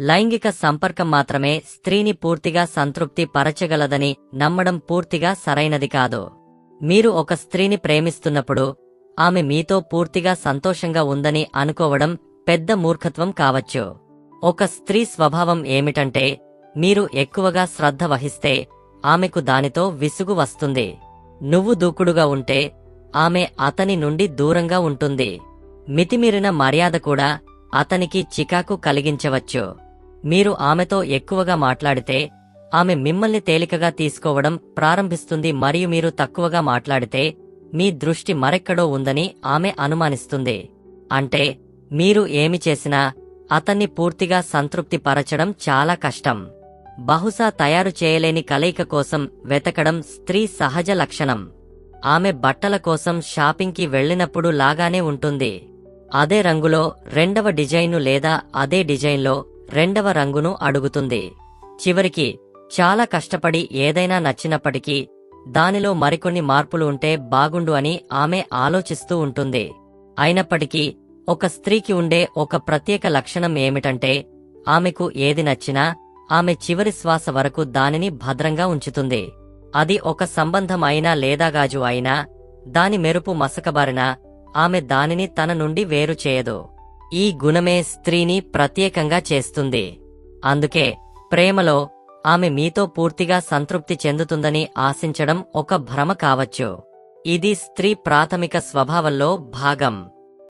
లైంగిక సంపర్కం మాత్రమే స్త్రీని పూర్తిగా సంతృప్తి పరచగలదని నమ్మడం పూర్తిగా సరైనది కాదు. మీరు ఒక స్త్రీని ప్రేమిస్తున్నప్పుడు ఆమె మీతో పూర్తిగా సంతోషంగా ఉందని అనుకోవడం పెద్ద మూర్ఖత్వం కావచ్చు. ఒక స్త్రీ స్వభావం ఏమిటంటే మీరు ఎక్కువగా శ్రద్ధ వహిస్తే ఆమెకు దానితో విసుగు వస్తుంది. నువ్వు దూకుడుగా ఉంటే ఆమె అతని నుండి దూరంగా ఉంటుంది. మితిమీరిన మర్యాద కూడా అతనికి చికాకు కలిగించవచ్చు. మీరు ఆమెతో ఎక్కువగా మాట్లాడితే ఆమె మిమ్మల్ని తేలికగా తీసుకోవడం ప్రారంభిస్తుంది మరియు మీరు తక్కువగా మాట్లాడితే మీ దృష్టి మరెక్కడో ఉందని ఆమె అనుమానిస్తుంది. అంటే మీరు ఏమి చేసినా అతన్ని పూర్తిగా సంతృప్తి పరచడం చాలా కష్టం. బహుశా తయారు చేయలేని కలయిక కోసం వెతకడం స్త్రీ సహజ లక్షణం. ఆమె బట్టల కోసం షాపింగ్కి వెళ్ళినప్పుడు లాగానే ఉంటుంది. అదే రంగులో రెండవ డిజైను లేదా అదే డిజైన్లో రెండవ రంగును అడుగుతుంది. చివరికి చాలా కష్టపడి ఏదైనా నచ్చినప్పటికీ దానిలో మరికొన్ని మార్పులు ఉంటే బాగుండు అని ఆమె ఆలోచిస్తూ ఉంటుంది. అయినప్పటికీ ఒక స్త్రీకి ఉండే ఒక ప్రత్యేక లక్షణం ఏమిటంటే ఆమెకు ఏది నచ్చినా ఆమె చివరి శ్వాస వరకు దానిని భద్రంగా ఉంచుతుంది. అది ఒక సంబంధం అయినా లేదా గాజు అయినా దాని మెరుపు మసకబారినా ఆమె దానిని తన నుండి వేరు చేయదు. ఈ గుణమే స్త్రీని ప్రత్యేకంగా చేస్తుంది. అందుకే ప్రేమలో ఆమె మీతో పూర్తిగా సంతృప్తి చెందుతుందని ఆశించడం ఒక భ్రమ కావచ్చు. ఇది స్త్రీ ప్రాథమిక స్వభావంలో భాగం.